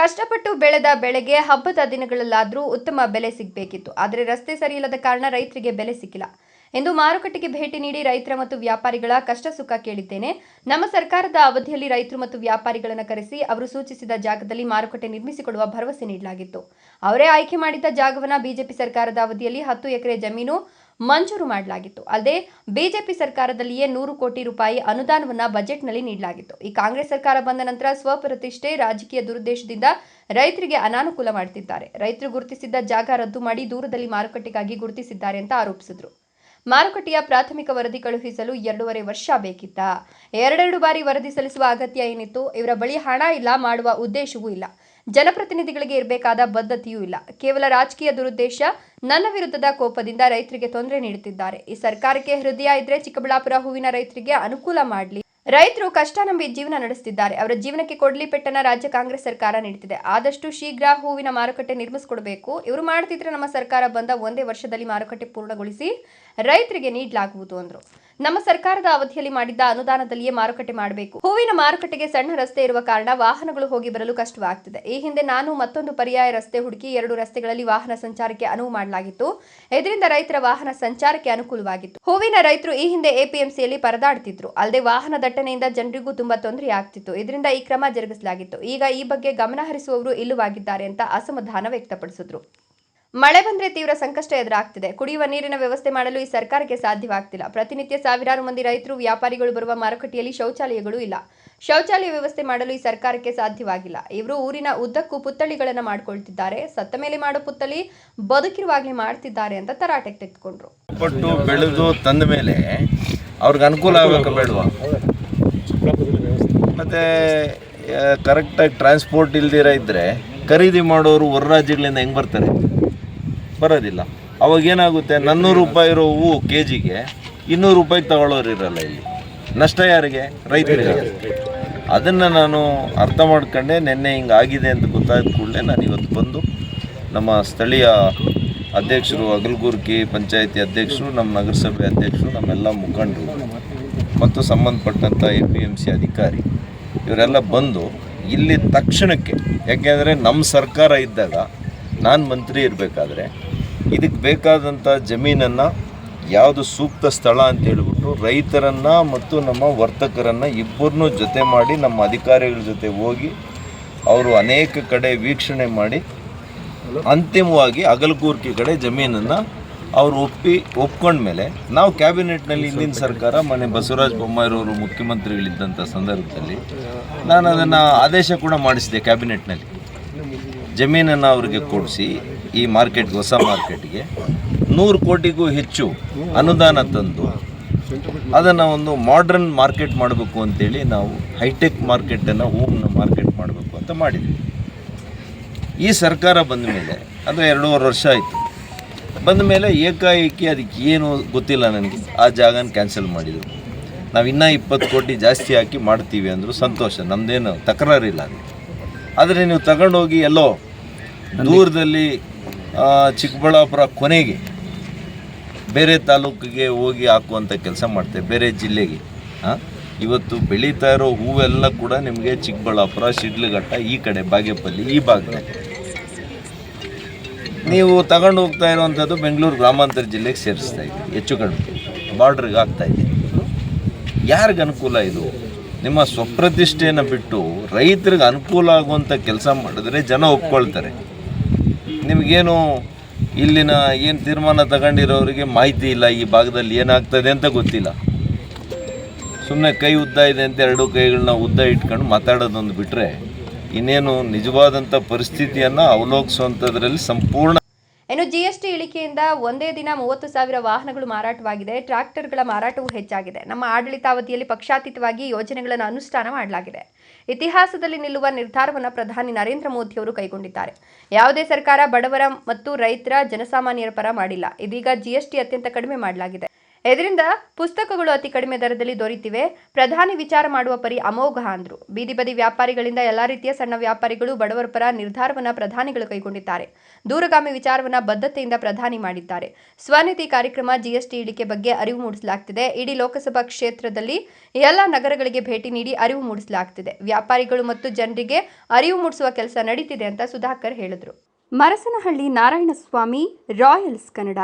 ಕಷ್ಟಪಟ್ಟು ಬೆಳೆದ ಬೆಳೆಗೆ ಹಬ್ಬದ ದಿನಗಳಲ್ಲಾದರೂ ಉತ್ತಮ ಬೆಲೆ ಸಿಗಬೇಕಿತ್ತು. ಆದರೆ ರಸ್ತೆ ಸರಿಯಿಲ್ಲದ ಕಾರಣ ರೈತರಿಗೆ ಬೆಲೆ ಸಿಕ್ಕಿಲ್ಲ. ಎಂದು ಮಾರುಕಟ್ಟೆಗೆ ಭೇಟಿ ನೀಡಿ ರೈತರ ಮತ್ತು ವ್ಯಾಪಾರಿಗಳ ಕಷ್ಟ ಸುಖ ಕೇಳಿದ್ದೇನೆ. ನಮ್ಮ ಸರ್ಕಾರದ ಅವಧಿಯಲ್ಲಿ ರೈತರು ಮತ್ತು ವ್ಯಾಪಾರಿಗಳನ್ನು ಕರೆಸಿ ಅವರು ಸೂಚಿಸಿದ ಜಾಗದಲ್ಲಿ ಮಾರುಕಟ್ಟೆ ನಿರ್ಮಿಸಿಕೊಡುವ ಭರವಸೆ ನೀಡಲಾಗಿತ್ತು. ಅವರೇ ಆಯ್ಕೆ ಮಾಡಿದ್ದ ಜಾಗವನ್ನು ಬಿಜೆಪಿ ಸರ್ಕಾರದ ಅವಧಿಯಲ್ಲಿ ಹತ್ತು ಎಕರೆ ಜಮೀನು ಮಂಜೂರು ಮಾಡಲಾಗಿತ್ತು. ಅಲ್ಲದೆ, ಬಿಜೆಪಿ ಸರ್ಕಾರದಲ್ಲಿಯೇ ನೂರು ಕೋಟಿ ರೂಪಾಯಿ ಅನುದಾನವನ್ನು ಬಜೆಟ್ನಲ್ಲಿ ನೀಡಲಾಗಿತ್ತು. ಈ ಕಾಂಗ್ರೆಸ್ ಸರ್ಕಾರ ಬಂದ ನಂತರ ಸ್ವಪ್ರತಿಷ್ಠೆ ರಾಜಕೀಯ ದುರುದ್ದೇಶದಿಂದ ರೈತರಿಗೆ ಅನಾನುಕೂಲ ಮಾಡುತ್ತಿದ್ದಾರೆ ರೈತರು ಗುರುತಿಸಿದ್ದ ಜಾಗ ರದ್ದು ಮಾಡಿ ದೂರದಲ್ಲಿ ಮಾರುಕಟ್ಟೆಗಾಗಿ ಗುರುತಿಸಿದ್ದಾರೆ ಅಂತ ಆರೋಪಿಸಿದ್ರು. ಮಾರುಕಟ್ಟೆಯ ಪ್ರಾಥಮಿಕ ವರದಿ ಕಳುಹಿಸಲು ಎರಡೂವರೆ ವರ್ಷ ಬೇಕಿತ್ತ? ಎರಡೆರಡು ಬಾರಿ ವರದಿ ಸಲ್ಲಿಸುವ ಅಗತ್ಯ ಏನಿತ್ತು? ಇವರ ಬಳಿ ಹಣ ಇಲ್ಲ, ಮಾಡುವ ಉದ್ದೇಶವೂ ಇಲ್ಲ. ಜನಪ್ರತಿನಿಧಿಗಳಿಗೆ ಇರಬೇಕಾದ ಬದ್ಧತೆಯೂ ಇಲ್ಲ. ಕೇವಲ ರಾಜಕೀಯ ದುರುದ್ದೇಶ, ನನ್ನ ವಿರುದ್ಧದ ಕೋಪದಿಂದ ರೈತರಿಗೆ ತೊಂದರೆ ನೀಡುತ್ತಿದ್ದಾರೆ. ಈ ಸರ್ಕಾರಕ್ಕೆ ಹೃದಯ ಇದ್ರೆ ಚಿಕ್ಕಬಳ್ಳಾಪುರ ಹೂವಿನ ರೈತರಿಗೆ ಅನುಕೂಲ ಮಾಡಲಿ. ರೈತರು ಕಷ್ಟ ನಂಬಿ ಜೀವನ ನಡೆಸುತ್ತಿದ್ದಾರೆ. ಅವರ ಜೀವನಕ್ಕೆ ಕೊಡ್ಲಿ ಪೆಟ್ಟನ ರಾಜ್ಯ ಕಾಂಗ್ರೆಸ್ ಸರ್ಕಾರ ನೀಡುತ್ತಿದೆ. ಆದಷ್ಟು ಶೀಘ್ರ ಹೂವಿನ ಮಾರುಕಟ್ಟೆ ನಿರ್ಮಿಸಿಕೊಡಬೇಕು. ಇವರು ಮಾಡ್ತಿದ್ರೆ ನಮ್ಮ ಸರ್ಕಾರ ಬಂದ ಒಂದೇ ವರ್ಷದಲ್ಲಿ ಮಾರುಕಟ್ಟೆ ಪೂರ್ಣಗೊಳಿಸಿ ರೈತರಿಗೆ ನೀಡಲಾಗುವುದು ಅಂದ್ರು. ನಮ್ಮ ಸರ್ಕಾರದ ಅವಧಿಯಲ್ಲಿ ಮಾಡಿದ್ದ ಅನುದಾನದಲ್ಲಿಯೇ ಮಾರುಕಟ್ಟೆ ಮಾಡಬೇಕು. ಹೂವಿನ ಮಾರುಕಟ್ಟೆಗೆ ಸಣ್ಣ ರಸ್ತೆ ಇರುವ ಕಾರಣ ವಾಹನಗಳು ಹೋಗಿ ಬರಲು ಕಷ್ಟವಾಗ್ತಿದೆ. ಈ ಹಿಂದೆ ನಾನು ಮತ್ತೊಂದು ಪರ್ಯಾಯ ರಸ್ತೆ ಹುಡುಕಿ ಎರಡು ರಸ್ತೆಗಳಲ್ಲಿ ವಾಹನ ಸಂಚಾರಕ್ಕೆ ಅನುವು ಮಾಡಲಾಗಿತ್ತು. ಇದರಿಂದ ರೈತರ ವಾಹನ ಸಂಚಾರಕ್ಕೆ ಅನುಕೂಲವಾಗಿತ್ತು. ಹೂವಿನ ರೈತರು ಈ ಹಿಂದೆ ಎಪಿಎಂಸಿಯಲ್ಲಿ ಪರದಾಡ್ತಿದ್ರು ಅಲ್ಲದೆ ವಾಹನ ದಟ್ಟಣೆಯಿಂದ ಜನರಿಗೂ ತುಂಬಾ ತೊಂದರೆ ಆಗ್ತಿತ್ತು ಇದರಿಂದ ಈ ಕ್ರಮ ಜರುಗಿಸಲಾಗಿತ್ತು. ಈಗ ಈ ಬಗ್ಗೆ ಗಮನ ಹರಿಸುವವರು ಇಲ್ಲವಾಗಿದ್ದಾರೆ ಅಂತ ಅಸಮಾಧಾನ ವ್ಯಕ್ತಪಡಿಸಿದ್ರು. ಮಳೆ ಬಂದ್ರೆ ತೀವ್ರ ಸಂಕಷ್ಟ ಎದುರಾಗ್ತಿದೆ. ಕುಡಿಯುವ ನೀರಿನ ವ್ಯವಸ್ಥೆ ಮಾಡಲು ಈ ಸರ್ಕಾರಕ್ಕೆ ಸಾಧ್ಯವಾಗ್ತಿಲ್ಲ. ಪ್ರತಿನಿತ್ಯ ಸಾವಿರಾರು ಮಂದಿ ರೈತರು, ವ್ಯಾಪಾರಿಗಳು ಬರುವ ಮಾರುಕಟ್ಟೆಯಲ್ಲಿ ಶೌಚಾಲಯಗಳು ಇಲ್ಲ. ಶೌಚಾಲಯ ವ್ಯವಸ್ಥೆ ಮಾಡಲು ಈ ಸರ್ಕಾರಕ್ಕೆ ಸಾಧ್ಯವಾಗಿಲ್ಲ. ಇವರು ಊರಿನ ಉದ್ದಕ್ಕೂ ಪುತ್ಥಳಿಗಳನ್ನ ಮಾಡ್ಕೊಳ್ತಿದ್ದಾರೆ. ಸತ್ತ ಮೇಲೆ ಮಾಡೋ ಪುತ್ಥಳಿ ಬದುಕಿರುವಾಗಲೇ ಮಾಡ್ತಿದ್ದಾರೆ ಅಂತ ತರಾಟೆಗೆ ತೆಗೆದುಕೊಂಡ್ರು. ಪಟ್ಟು ಬೆಳೆದು ತಂದ ಮೇಲೆ ಅವ್ರಿಗೆ ಅನುಕೂಲ ಆಗಬೇಕು ಬೇಡವಾ? ಮತ್ತೆ ಕರೆಕ್ಟಾಗಿ ಟ್ರಾನ್ಸ್ಪೋರ್ಟ್ ಇಲ್ದಿರ ಇದ್ರೆ ಖರೀದಿ ಮಾಡೋರು ಹೊರ ರಾಜ್ಯಗಳಿಂದ ಹೆಂಗೆ ಬರ್ತಾರೆ? ಬರೋದಿಲ್ಲ. ಅವಾಗ ಏನಾಗುತ್ತೆ ನಾನ್ನೂರು ರೂಪಾಯಿ ಇರೋ ಹೂವು ಕೆ ಜಿಗೆ ಇನ್ನೂರು ರೂಪಾಯಿಗೆ ತಗೊಳ್ಳೋರು ಇರಲ್ಲ ಇಲ್ಲಿ. ನಷ್ಟ ಯಾರಿಗೆ? ರೈತರಿಗೆ. ಅದನ್ನು ನಾನು ಅರ್ಥ ಮಾಡ್ಕೊಂಡೆ ನಿನ್ನೆ ಹಿಂಗೆ ಆಗಿದೆ ಅಂತ ಗೊತ್ತಾದ ಕೂಡಲೇ ನಾನು ಇವತ್ತು ಬಂದು ನಮ್ಮ ಸ್ಥಳೀಯ ಅಧ್ಯಕ್ಷರು ಅಗಲ್ಗುರ್ಕಿ ಪಂಚಾಯತಿ ಅಧ್ಯಕ್ಷರು ನಮ್ಮ ನಗರಸಭೆ ಅಧ್ಯಕ್ಷರು ನಮ್ಮೆಲ್ಲ ಮುಖಂಡರು ಮತ್ತು ಸಂಬಂಧಪಟ್ಟಂಥ ಎ ಪಿ ಎಂ ಸಿ ಅಧಿಕಾರಿ ಇವರೆಲ್ಲ ಬಂದು ಇಲ್ಲಿ ತಕ್ಷಣಕ್ಕೆ ಯಾಕೆಂದರೆ ನಮ್ಮ ಸರ್ಕಾರ ಇದ್ದಾಗ ನಾನು ಮಂತ್ರಿ ಇರಬೇಕಾದ್ರೆ ಇದಕ್ಕೆ ಬೇಕಾದಂಥ ಜಮೀನನ್ನು ಯಾವುದು ಸೂಕ್ತ ಸ್ಥಳ ಅಂತ ಹೇಳಿಬಿಟ್ಟು ರೈತರನ್ನು ಮತ್ತು ನಮ್ಮ ವರ್ತಕರನ್ನು ಇಬ್ಬರನ್ನೂ ಜೊತೆ ಮಾಡಿ, ನಮ್ಮ ಅಧಿಕಾರಿಗಳ ಜೊತೆ ಹೋಗಿ ಅವರು ಅನೇಕ ಕಡೆ ವೀಕ್ಷಣೆ ಮಾಡಿ, ಅಂತಿಮವಾಗಿ ಅಗಲಗೂರ್ಕಿ ಕಡೆ ಜಮೀನನ್ನು ಅವರು ಒಪ್ಪಿ, ಒಪ್ಕೊಂಡ್ಮೇಲೆ ನಾವು ಕ್ಯಾಬಿನೆಟ್ನಲ್ಲಿ ಹಿಂದಿನ ಸರ್ಕಾರ, ಮನೆ ಬಸವರಾಜ ಬೊಮ್ಮಾಯಿರವರು ಮುಖ್ಯಮಂತ್ರಿಗಳಿದ್ದಂಥ ಸಂದರ್ಭದಲ್ಲಿ ನಾನು ಅದನ್ನು ಆದೇಶ ಕೂಡ ಮಾಡಿಸಿದೆ ಕ್ಯಾಬಿನೆಟ್ನಲ್ಲಿ. ಜಮೀನನ್ನು ಅವರಿಗೆ ಕೊಡಿಸಿ ಈ ಮಾರ್ಕೆಟ್ಗೆ ಹೊಸ ಮಾರ್ಕೆಟ್ಗೆ ನೂರು ಕೋಟಿಗೂ ಹೆಚ್ಚು ಅನುದಾನ ತಂದು ಅದನ್ನು ಒಂದು ಮಾಡ್ರನ್ ಮಾರ್ಕೆಟ್ ಮಾಡಬೇಕು ಅಂತೇಳಿ ನಾವು ಹೈಟೆಕ್ ಮಾರ್ಕೆಟನ್ನು ಹೋಮ್ ಮಾರ್ಕೆಟ್ ಮಾಡಬೇಕು ಅಂತ ಮಾಡಿದ್ವಿ. ಈ ಸರ್ಕಾರ ಬಂದ ಮೇಲೆ ಅದು ಎರಡೂವರೆ ವರ್ಷ ಆಯಿತು, ಬಂದ ಮೇಲೆ ಏಕಾಏಕಿ ಅದಕ್ಕೆ ಏನು ಗೊತ್ತಿಲ್ಲ ನನಗೆ, ಆ ಜಾಗನ ಕ್ಯಾನ್ಸಲ್ ಮಾಡಿದರು. ನಾವು ಇನ್ನೂ ಇಪ್ಪತ್ತು ಕೋಟಿ ಜಾಸ್ತಿ ಹಾಕಿ ಮಾಡ್ತೀವಿ ಅಂದರು ಸಂತೋಷ ನಮ್ಮದೇನು ತಕರಾರಿಲ್ಲ ಅದು. ಆದರೆ ನೀವು ತಗೊಂಡೋಗಿ ಎಲ್ಲೋ ದೂರದಲ್ಲಿ ಚಿಕ್ಕಬಳ್ಳಾಪುರ ಕೊನೆಗೆ ಬೇರೆ ತಾಲೂಕಿಗೆ ಹೋಗಿ ಹಾಕುವಂಥ ಕೆಲಸ ಮಾಡ್ತೇವೆ, ಬೇರೆ ಜಿಲ್ಲೆಗೆ. ಹಾಂ ಇವತ್ತು ಬೆಳೀತಾ ಇರೋ ಹೂವೆಲ್ಲ ಕೂಡ ನಿಮಗೆ ಚಿಕ್ಕಬಳ್ಳಾಪುರ, ಶಿಡ್ಲಘಟ್ಟ, ಈ ಕಡೆ ಬಾಗೇಪಲ್ಲಿ, ಈ ಭಾಗದಲ್ಲಿ. ನೀವು ತಗೊಂಡು ಹೋಗ್ತಾ ಇರುವಂಥದ್ದು ಬೆಂಗಳೂರು ಗ್ರಾಮಾಂತರ ಜಿಲ್ಲೆಗೆ ಸೇರಿಸ್ತಾ ಇದ್ದೀವಿ, ಹೆಚ್ಚು ಕಡಿಮೆ. ಬಾರ್ಡ್ರಿಗೆ ಆಗ್ತಾ ಇದೆ ಯಾರಿಗೆ ಅನುಕೂಲ ಇದು? ನಿಮ್ಮ ಸ್ವಪ್ರತಿಷ್ಠೆಯನ್ನು ಬಿಟ್ಟು ರೈತರಿಗೆ ಅನುಕೂಲ ಆಗುವಂಥ ಕೆಲಸ ಮಾಡಿದ್ರೆ ಜನ ಒಪ್ಕೊಳ್ತಾರೆ. ನಿಮಗೇನು ಇಲ್ಲಿನ ಏನು ತೀರ್ಮಾನ ತಗೊಂಡಿರೋರಿಗೆ ಮಾಹಿತಿ ಇಲ್ಲ? ಈ ಭಾಗದಲ್ಲಿ ಏನಾಗ್ತದೆ ಅಂತ ಗೊತ್ತಿಲ್ಲ. ಸುಮ್ಮನೆ ಕೈ ಉದ್ದ ಇದೆ ಅಂತ ಎರಡು ಕೈಗಳನ್ನ ಉದ್ದ ಇಟ್ಕೊಂಡು ಮಾತಾಡೋದೊಂದು ಬಿಟ್ಟರೆ ಇನ್ನೇನು ನಿಜವಾದಂಥ ಪರಿಸ್ಥಿತಿಯನ್ನು ಅವಲೋಕಿಸುವಂಥದ್ರಲ್ಲಿ ಸಂಪೂರ್ಣ ಇನ್ನು ಜಿಎಸ್ಟಿ ಇಳಿಕೆಯಿಂದ ಒಂದೇ ದಿನ ಮೂವತ್ತು ಸಾವಿರ ವಾಹನಗಳು ಮಾರಾಟವಾಗಿದೆ. ಟ್ರ್ಯಾಕ್ಟರ್ಗಳ ಮಾರಾಟವೂ ಹೆಚ್ಚಾಗಿದೆ. ನಮ್ಮ ಆಡಳಿತಾವಧಿಯಲ್ಲಿ ಪಕ್ಷಾತೀತವಾಗಿ ಯೋಜನೆಗಳನ್ನು ಅನುಷ್ಠಾನ ಮಾಡಲಾಗಿದೆ. ಇತಿಹಾಸದಲ್ಲಿ ನಿಲ್ಲುವ ನಿರ್ಧಾರವನ್ನು ಪ್ರಧಾನಿ ನರೇಂದ್ರ ಮೋದಿ ಅವರು ಕೈಗೊಂಡಿದ್ದಾರೆ. ಯಾವುದೇ ಸರ್ಕಾರ ಬಡವರ ಮತ್ತು ರೈತರ ಜನಸಾಮಾನ್ಯರ ಪರ ಮಾಡಿಲ್ಲ. ಇದೀಗ ಜಿಎಸ್ಟಿ ಅತ್ಯಂತ ಕಡಿಮೆ ಮಾಡಲಾಗಿದೆ. ಇದರಿಂದ ಪುಸ್ತಕಗಳು ಅತಿ ಕಡಿಮೆ ದರದಲ್ಲಿ ದೊರೆತಿವೆ? ಪ್ರಧಾನಿ ವಿಚಾರ ಮಾಡುವ ಪರಿ ಅಮೋಘ ಅಂದ್ರು. ಬೀದಿ ಬದಿ ವ್ಯಾಪಾರಿಗಳಿಂದ ಎಲ್ಲಾ ರೀತಿಯ ಸಣ್ಣ ವ್ಯಾಪಾರಿಗಳು ಬಡವರ ಪರ ನಿರ್ಧಾರವನ್ನ ಪ್ರಧಾನಿಗಳು ಕೈಗೊಂಡಿದ್ದಾರೆ. ದೂರಗಾಮಿ ವಿಚಾರವನ್ನ ಬದ್ಧತೆಯಿಂದ ಪ್ರಧಾನಿ ಮಾಡಿದ್ದಾರೆ. ಸ್ವನಿಧಿ ಕಾರ್ಯಕ್ರಮ ಜಿಎಸ್ಟಿ ಇಳಿಕೆ ಬಗ್ಗೆ ಅರಿವು ಮೂಡಿಸಲಾಗ್ತಿದೆ. ಇಡೀ ಲೋಕಸಭಾ ಕ್ಷೇತ್ರದಲ್ಲಿ ಎಲ್ಲ ನಗರಗಳಿಗೆ ಭೇಟಿ ನೀಡಿ ಅರಿವು ಮೂಡಿಸಲಾಗ್ತಿದೆ. ವ್ಯಾಪಾರಿಗಳು ಮತ್ತು ಜನರಿಗೆ ಅರಿವು ಮೂಡಿಸುವ ಕೆಲಸ ನಡೀತಿದೆ ಅಂತ ಸುಧಾಕರ್ ಹೇಳಿದರು. ಮರಸನಹಳ್ಳಿ ನಾರಾಯಣಸ್ವಾಮಿ, ರಾಯಲ್ಸ್ ಕನ್ನಡ.